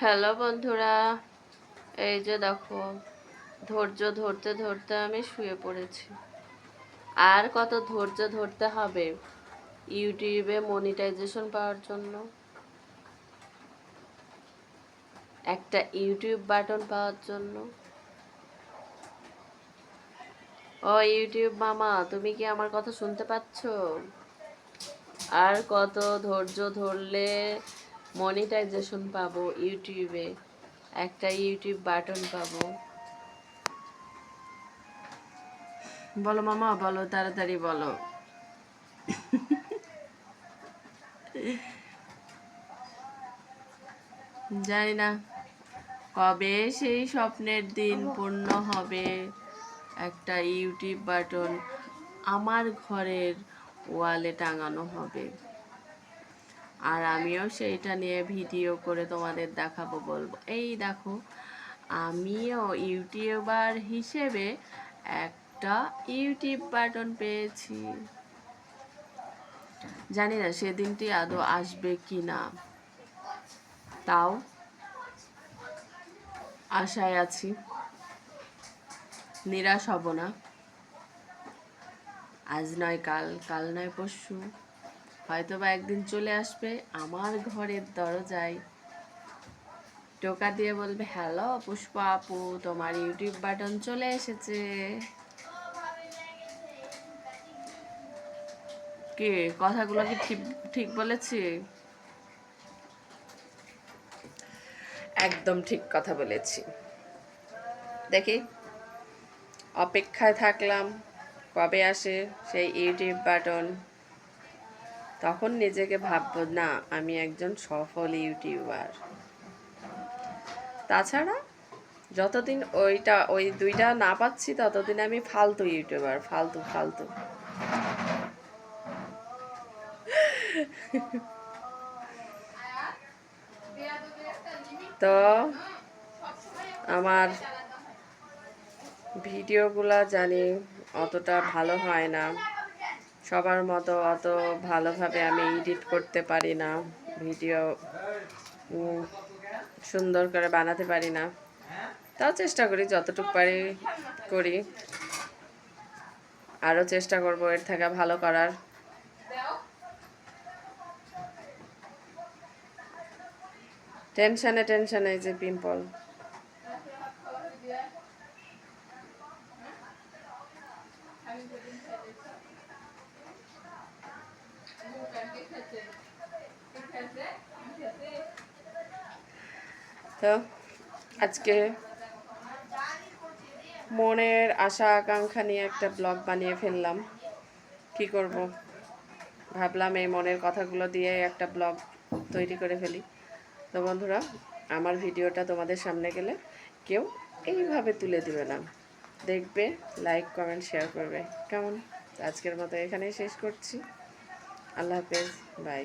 Hello বন্ধুরা, এই যে দেখো, ধৈর্য ধরতে ধরতে আমি শুয়ে পড়েছি। আর কত ধৈর্য ধরতে হবে ইউটিউবে মনিটাইজেশন পাওয়ার জন্য? একটা ইউটিউব বাটন পাওয়ার জন্য। ও ইউটিউব মামা, তুমি কি আমার কথা শুনতে পাচ্ছ? আর কত ধৈর্য ধরলে মনিটাইজেশন পাবো ইউটিউবে, একটা ইউটিউব বাটন পাবো। বলো মামা, বলো, তাড়াতাড়ি বলো। জানি না কবে সেই স্বপ্নের দিন পূর্ণ হবে। একটা ইউটিউব বাটন আমার ঘরের ওয়ালে টাঙানো হবে। আর আমিও সেইটা নিয়ে ভিডিও করে তোমাদের দেখাবো, বলব। এই দেখো, আমিও ইউটিউবার হিসেবে একটা ইউটিউব বাটন পেয়েছি। জানি না সেদিনটি আদৌ আসবে কি না। তাও আশায় আছি। নিরাশ হব না। আজ নয় কাল কাল নয় পরশু। হয়তো বা একদিন চলে আসবে আমার ঘরের দরজায়। টোকা দিয়ে বলবে, হ্যালো পুষ্পা আপু, তোমার ইউটিউব বাটন চলে এসেছে। কে? কথাগুলো কি ঠিক ঠিক বলেছি? একদম ঠিক কথা বলেছি। দেখি, অপেক্ষায় থাকলাম, কবে আসে সেই ইউটিউব বাটন। তখন নিজেকে ভাববো, না, আমি একজন সফল ইউটিউবার। তাছাড়া যতদিন ওইটা, ওই দুইটা না পাচ্ছি, ততদিন আমি ফালতু ইউটিউবার, ফালতু ফালতু। তো আমার ভিডিওগুলা জানি অতটা ভালো হয় না। সবার মতো অত ভালোভাবে আমি এডিট করতে পারি না, ভিডিও সুন্দর করে বানাতে পারি না। তাও চেষ্টা করি, যতটুকু পারি করি। আরও চেষ্টা করব এর থেকে ভালো করার। টেনশনে টেনশনে যে পিম্পল। তো আজকে মনের আশা, আকাঙ্ক্ষা নিয়ে একটা ব্লগ বানিয়ে ফেললাম। কি করব? ভাবলাম এই মনের কথাগুলো দিয়ে একটা ব্লগ তৈরি করে ফেলি। তো বন্ধুরা, আমার ভিডিওটা তোমাদের সামনে গেলে কেউ এইভাবে তুলে দিবে না। দেখবে লাইক কমেন্ট শেয়ার করবে। কেমন? আজকের মতো এখানেই শেষ করছি। আল্লাহ হাফেজ বাই